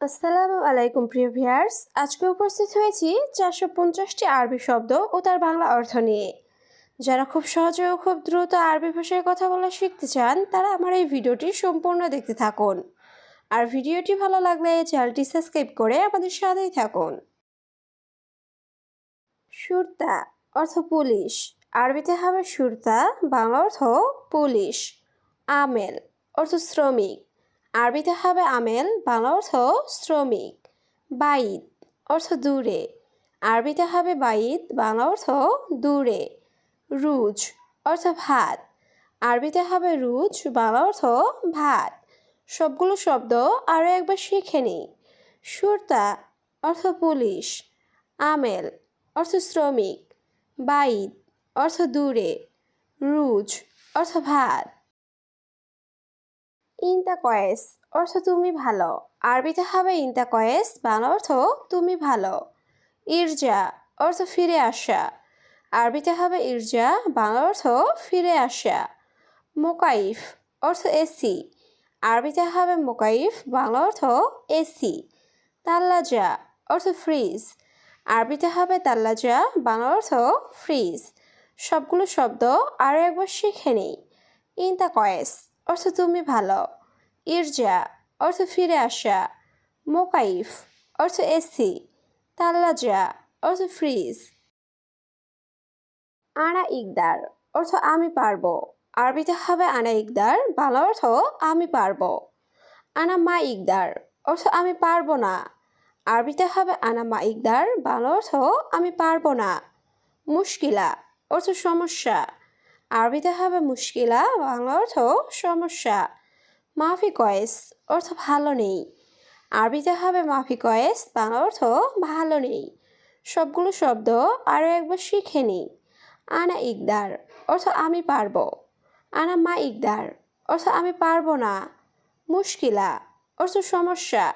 আসসালামু আলাইকুম, প্রিয় ভিয়ার্স আজকে উপস্থিত হয়েছি চারশো পঞ্চাশটি আরবি শব্দ ও তার বাংলা অর্থ নিয়ে। যারা খুব সহজে ও খুব দ্রুত আরবি ভাষায় কথা বলা শিখতে চান, তারা আমার এই ভিডিওটি সম্পূর্ণ দেখতে থাকুন। আর ভিডিওটি ভালো লাগলে চ্যানেলটি সাবস্ক্রাইব করে আমাদের সাথেই থাকুন। সুরতা অর্থ পুলিশ। আরবিতে হবে সুরতা, বাংলা অর্থ পুলিশ। আমেল অর্থ শ্রমিক। আরবিতে হবে আমেল, বাংলা অর্থ শ্রমিক, বাইদ অর্থ দূরে। আরবিতে হবে বাইদ, বাংলা অর্থ দূরে। রুজ অর্থ ভাত। আরবিতে হবে রুজ, বাংলা অর্থ ভাত। সবগুলো শব্দ আরও একবার শিখে নিই। সুরতা অর্থ পুলিশ। আমেল অর্থ শ্রমিক। বাইদ অর্থ দূরে। রুজ অর্থ ভাত। ইনতা কয়েস, অর্থ তুমি ভালো। আরবিতে হবে ইনতা কয়েস, বাংলা অর্থ তুমি ভালো। ইরজা, অর্থ ফিরে আসা। আরবিতে হবে ইরজা, বাংলা অর্থ ফিরে আসা। মোকাইফ, অর্থ এসি। আরবিতে হবে মোকাইফ, বাংলা অর্থ এসি। তাল্লাজা, অর্থ ফ্রিজ। আরবিতে হবে তাল্লাজা, বাংলা অর্থ ফ্রিজ। সবগুলো শব্দ আরও একবার শিখে নিই। ইনতা কয়েস, অর্থ তুমি ভালো। ইরজা, অর্থ ফিরে আসা। মোকাইফ, অর্থ এসি। তাল্লাজা, অর্থ ফ্রিজ। আনা ইকদার, অর্থ আমি পারব। আরবিতে হবে আনা ইকদার বাংলা অর্থ আমি পারব। আনা মা ইকদার, অর্থ আমি পারব না। আরবিতে হবে আনা মা ইকদার বাংলা অর্থ আমি পারব না। মুশকিলা, অর্থ সমস্যা। আরবিতে হবে মুশকিলা বাংলা অর্থ সমস্যা। মাফি কয়েস, অর্থ ভালো নেই। আরবিতে হবে মাফি কয়েস, বাংলা অর্থ ভালো নেই। সবগুলো শব্দ আরও একবার শিখে নিই আনা ইকদার, অর্থ আমি পারব। আনা মা ইকদার, অর্থ আমি পারব না। মুশকিলা, অর্থ সমস্যা।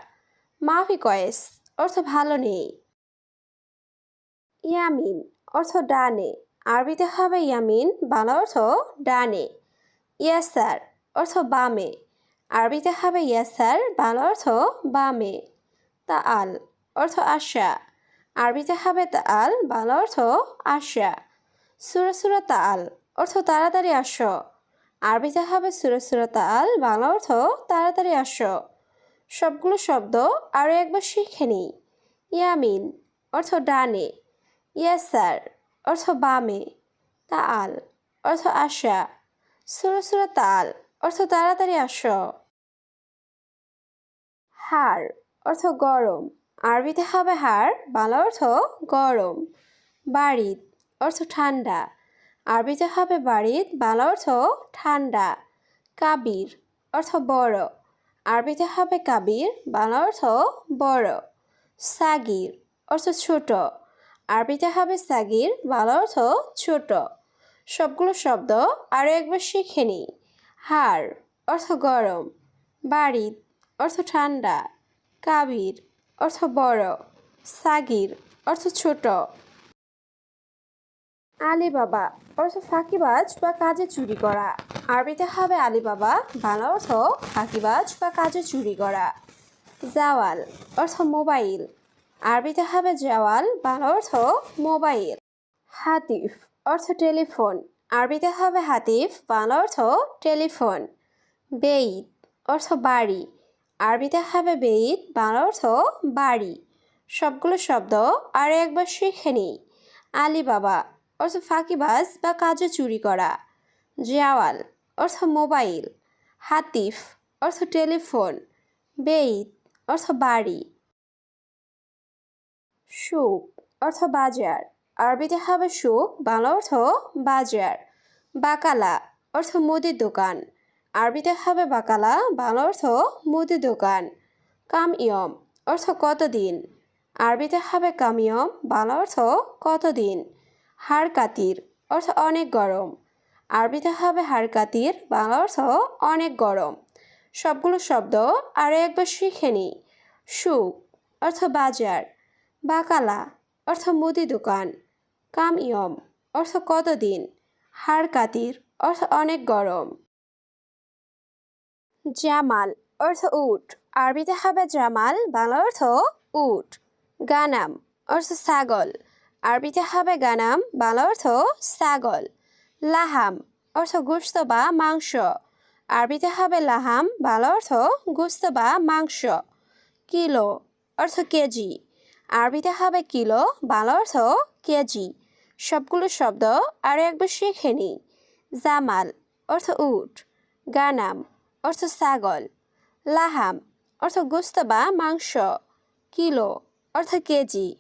মাফি কয়েস, অর্থ ভালো নেই। ইয়ামিন, অর্থ ডানে। আরবিতে হবে ইয়ামিন, বাংলা অর্থ ডানে। ইয়াসার, অর্থ বামে। আরবিতে হবে ইয়াসার, বাংলা অর্থ বামে তা আল অর্থ আশা আরবিতে হবে তা আল বাংলা অর্থ আশা সুরা সুরা তা আল অর্থ তাড়াতাড়ি আসো। আরবিতে হবে সুরা সুরা তা আল বাংলা অর্থ তাড়াতাড়ি আসো। সবগুলো শব্দ আরও একবার শিখে নিই। ইয়ামিন অর্থ ডানে, ইয়াসার অর্থ বামে তা আল অর্থ আশা সুরা সুরা তাল অর্থ তাড়াতাড়ি আস। হাড় অর্থ গরম। আরবিতে হবে হাড় বাংলা অর্থ গরম। বাড়িত অর্থ ঠান্ডা। আরবিতে হবে বাড়িত বাংলা অর্থ ঠান্ডা। কাবির, অর্থ বড়। আরবিতে হবে কাবির, বাংলা অর্থ বড়। সাগির, অর্থ ছোট। আরবিতে হবে সাগির, বাংলা অর্থ ছোট। সবগুলো শব্দ আরও একবার শিখে নিই। হাড়, অর্থ গরম বাড়িত অর্থ ঠান্ডা, কাবির, অর্থ বড়, সাগির, অর্থ ছোট। আলিবাবা, অর্থ ফাঁকিবাজ বা কাজে চুরি করা। আরবিতে হবে আলিবাবা, বাংলা অর্থ ফাঁকিবাজ বা কাজে চুরি করা। জাওয়াল, অর্থ মোবাইল। আরবিতে হবে জাওয়াল, বাংলা অর্থ মোবাইল। হাতিফ, অর্থ টেলিফোন। আরবিতে হবে হাতিফ বাংলা অর্থ টেলিফোন। বেইত অর্থ বাড়ি। আরবিতে হবে বেইত বাংলা অর্থ বাড়ি। সবগুলো শব্দ আরও একবার শিখে নিই। আলিবাবা অর্থ ফাঁকিবাজ বা কাজে চুরি করা। জওয়াল অর্থ মোবাইল। হাতিফ অর্থ টেলিফোন। বেইত অর্থ বাড়ি। সুক অর্থ বাজার। আরবিতে হবে সুক বাংলা অর্থ বাজার। বাকালা অর্থ মুদির দোকান। আরবিতে হবে বাকালা, বাংলা অর্থ মুদির দোকান। কাম ইয়ম অর্থ কতদিন? আরবিতে হবে কামিয়ম, বাংলা অর্থ কতদিন? হাড় কাতির অর্থ অনেক গরম। আরবিতে হবে হাড় কাতির বাংলা অর্থ অনেক গরম। সবগুলো শব্দ আরও একবার শিখে নিই সুক অর্থ বাজার। বাকালা অর্থ মুদি দোকান। কাম ইয়ম, অর্থ কতদিন? হাড় কাতির, অর্থ অনেক গরম। জামাল, অর্থ উট। আরবিতে হবে জামাল, বাংলা অর্থ উট। গানাম, অর্থ ছাগল। আরবিতে হবে গানাম, বাংলা অর্থ ছাগল। লাহাম, অর্থ গোস্ত বা মাংস। আরবিতে হবে লাহাম, বাংলা অর্থ গোস্ত বা মাংস। কিলো, অর্থ কেজি। আরবিতে হবে কিলো, বাংলা অর্থ কেজি। সবগুলো শব্দ আরও একবার শিখে নিই। জামাল, অর্থ উট। গানাম, অর্থ ছাগল। লাহাম, অর্থ গোস্ত বা মাংস। কিলো, অর্থ কেজি।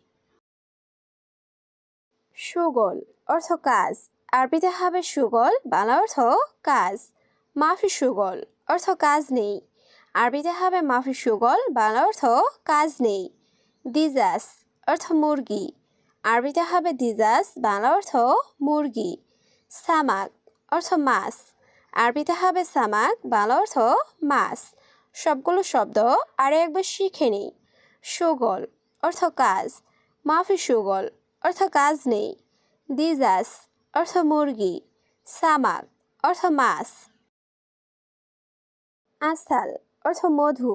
সুগল, অর্থ কাজ। আরবিতে হবে সুগল, বাংলা অর্থ কাজ। মাফি সুগল, অর্থ কাজ নেই। আরবিতে হবে মাফি সুগল, বাংলা অর্থ কাজ নেই। দিজাস, অর্থ মুরগি। আরবিতে হবে দিজাস, বাংলা অর্থ মুরগি। সামাক, অর্থ মাছ। আরবিতে হবে সামাক, বাংলা অর্থ মাছ। সবগুলো শব্দ আরও একবার শিখে নিই। সুগল, অর্থ কাজ। মাফি সুগল, অর্থ কাজ নেই। দিজাস, অর্থ মুরগি। সামাক, অর্থ মাছ। আসাল, অর্থ মধু।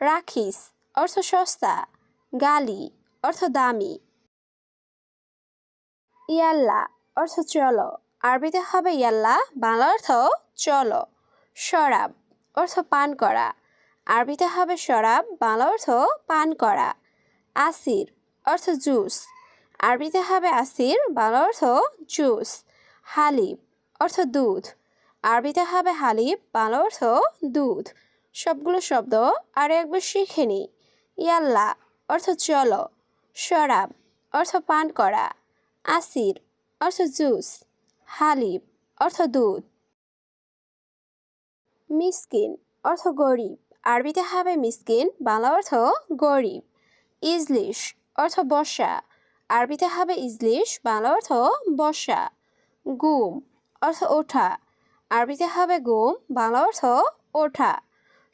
রাখিস, অর্থ সস্তা, গালি, অর্থ দামি। ইয়াল্লা, অর্থ চলো, আরবিতে হবে ইয়াল্লা, বাংলা অর্থ চলো। শরাব, অর্থ পান করা, আরবিতে হবে শরাব, বাংলা অর্থ পান করা। আসির, অর্থ জুস, আরবিতে হবে আসির, বাংলা অর্থ জুস। হালিব, অর্থ দুধ, আরবিতে হবে হালিব, বাংলা অর্থ দুধ। সবগুলো শব্দ আর একবার শিখে নিই। ইয়াল্লা অর্থ চলো, শরাব অর্থ পান করা, আসির অর্থ জুস হালিব অর্থ দুধ। মিসকিন অর্থ গরিব, আরবিতে হবে মিসকিন, বাংলা অর্থ গরিব। ইজলিশ অর্থ বর্ষা আরবিতে হবে ইজলিশ, বাংলা অর্থ বর্ষা গুম অর্থ ওঠা, আরবিতে হবে গুম, বাংলা অর্থ ওঠা।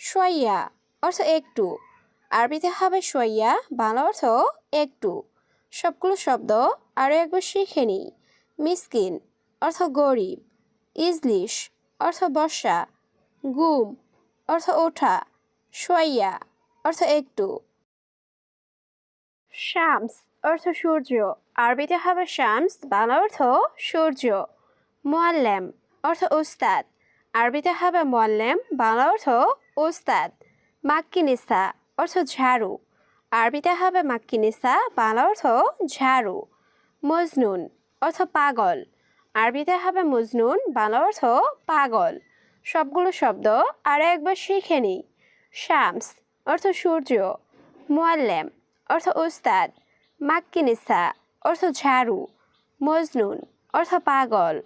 সোয়াইয়া, অর্থ একটু। আরবিতে হবে সোয়াইয়া, বাংলা অর্থ একটু। সবগুলো শব্দ আরও একবার শিখে নিই। মিসকিন, অর্থ গরিব। ইজলিশ, অর্থ বর্ষা। গুম, অর্থ ওঠা। সোয়াইয়া, অর্থ একটু। শামস, অর্থ সূর্য। আরবিতে হবে শামস, বাংলা অর্থ সূর্য। মোয়াল্লেম, অর্থ উস্তাদ আরবিতে হবে মোয়াল্লেম, বাংলা অর্থ ওস্তাদ মাক্কিনিসা, অর্থ ঝাড়ু। আরবিতে হবে মাক্কিনিসা, বাংলা অর্থ ঝাড়ু। মজনুন, অর্থ পাগল। আরবিতে হবে মজনুন, বাংলা অর্থ পাগল। সবগুলো শব্দ আর একবার শিখে নিই। শামস, অর্থ সূর্য। মোয়াল্লেম, অর্থ ওস্তাদ। মাক্কিনিসা, অর্থ ঝাড়ু। মজনুন, অর্থ পাগল।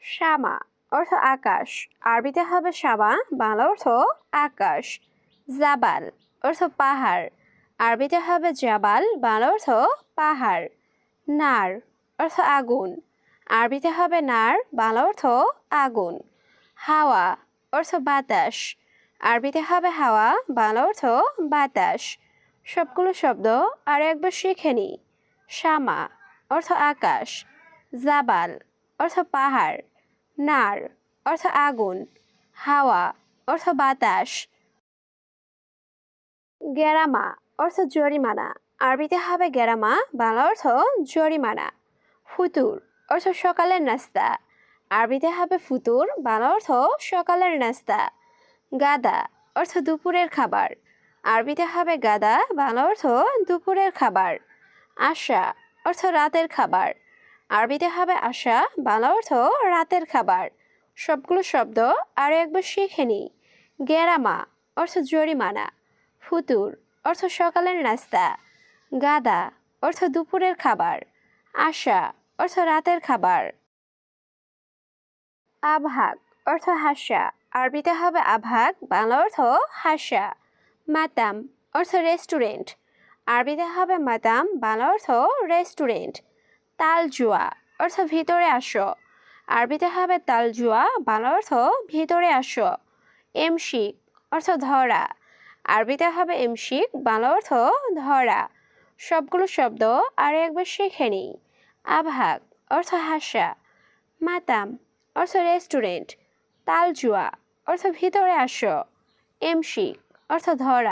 শামা অর্থ আকাশ। আরবিতে হবে শামা, বাংলা অর্থ আকাশ। জাবাল, অর্থ পাহাড়। আরবিতে হবে জাবাল, বাংলা অর্থ পাহাড়। নার, অর্থ আগুন। আরবিতে হবে নার, বাংলা অর্থ আগুন। হাওয়া, অর্থ বাতাস। আরবিতে হবে হাওয়া, বাংলা অর্থ বাতাস। সবগুলো শব্দ আর একবার শিখে নিই শামা, অর্থ আকাশ। জাবাল, অর্থ পাহাড়। নার, অর্থ আগুন, হাওয়া, অর্থ বাতাস, গেরামা, অর্থ জরিমানা। আরবিতে হবে গেরামা, বাংলা অর্থ জরিমানা। ফুতুর, অর্থ সকালের নাস্তা। আরবিতে হবে ফুতুর, বাংলা অর্থ সকালের নাস্তা। গাদা, অর্থ দুপুরের খাবার। আরবিতে হবে গাদা, বাংলা অর্থ দুপুরের খাবার। আশা, অর্থ রাতের খাবার। আরবিতে হবে আশা, বাংলা অর্থ রাতের খাবার। সবগুলো শব্দ আরও একবার শিখে নিই। গেরামা, অর্থ জরিমানা। ফুতুর, অর্থ সকালের নাস্তা। গাদা, অর্থ দুপুরের খাবার। আশা, অর্থ রাতের খাবার। আভাগ অর্থ হাসা। আরবিতে হবে আভাগ বাংলা অর্থ হাসা। মাতাম, অর্থ রেস্টুরেন্ট। আরবিতে হবে মাতাম, বাংলা অর্থ রেস্টুরেন্ট। তালজুয়া, অর্থ ভিতরে আসো। আরবিতে হবে তালজুয়া, বাংলা অর্থ ভিতরে আসো। এমশিক, অর্থ ধরা। আরবিতে হবে এমশিক, বাংলা অর্থ ধরা। সবগুলো শব্দ আর একবার শিখে নিই। আভাগ অর্থ হাসা। মাতাম, অর্থ রেস্টুরেন্ট। তালজুয়া, অর্থ ভিতরে আসো। এমশিক, অর্থ ধরা।